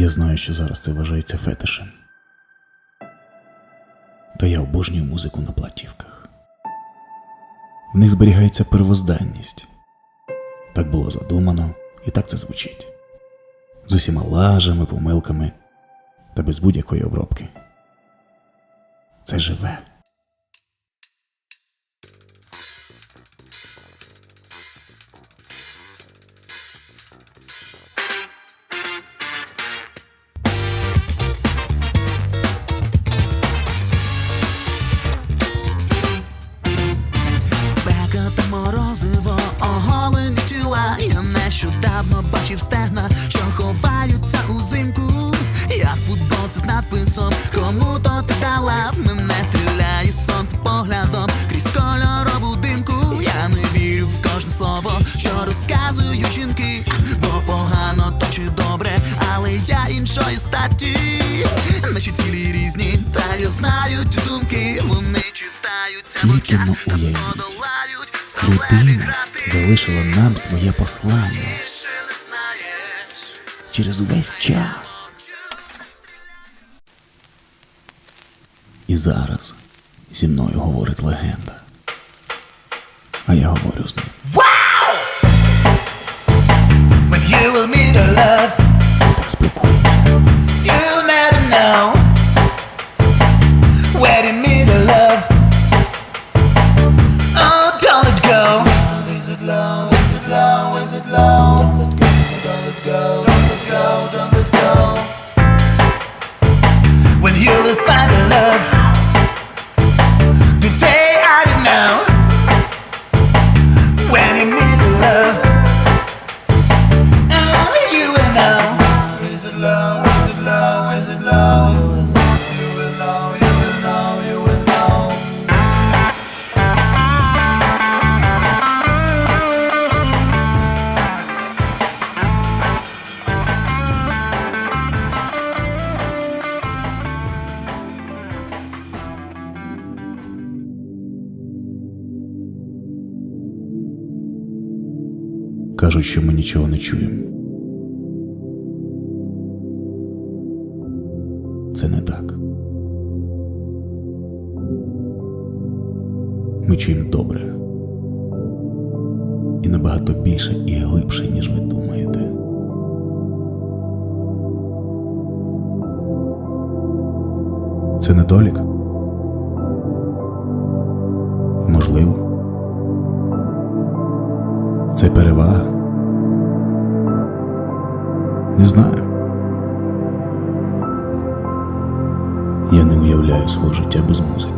Я знаю, що зараз це вважається фетишем. Та я обожнюю музику на платівках. В них зберігається первозданність. Так було задумано, і так це звучить. З усіма лажами, помилками та без будь-якої обробки. Це живе. Нещодавно бачив стегна, що ховаються узимку. Я в футболці з надписом, кому то ти дала мене стріляє сонце поглядом крізь кольорову димку. Я не вірю в кожне слово, що розказують жінки, бо погано то чи добре, але я іншої статі. Наші цілі різні, та я знаю ті думки, вони читаються в Тільки очах, подолають сталеві грати. Залишила нам своє послання через увесь час. І зараз зі мною говорить легенда. А я говорю з ним. When you will meet a love low, is кажучи, мы ничего не чуем. Так. Ми чуємо добре. І набагато більше і глибше, ніж ви думаєте. Це недолік? Можливо. Це перевага? Не знаю. Я не уявляю свого життя без музики.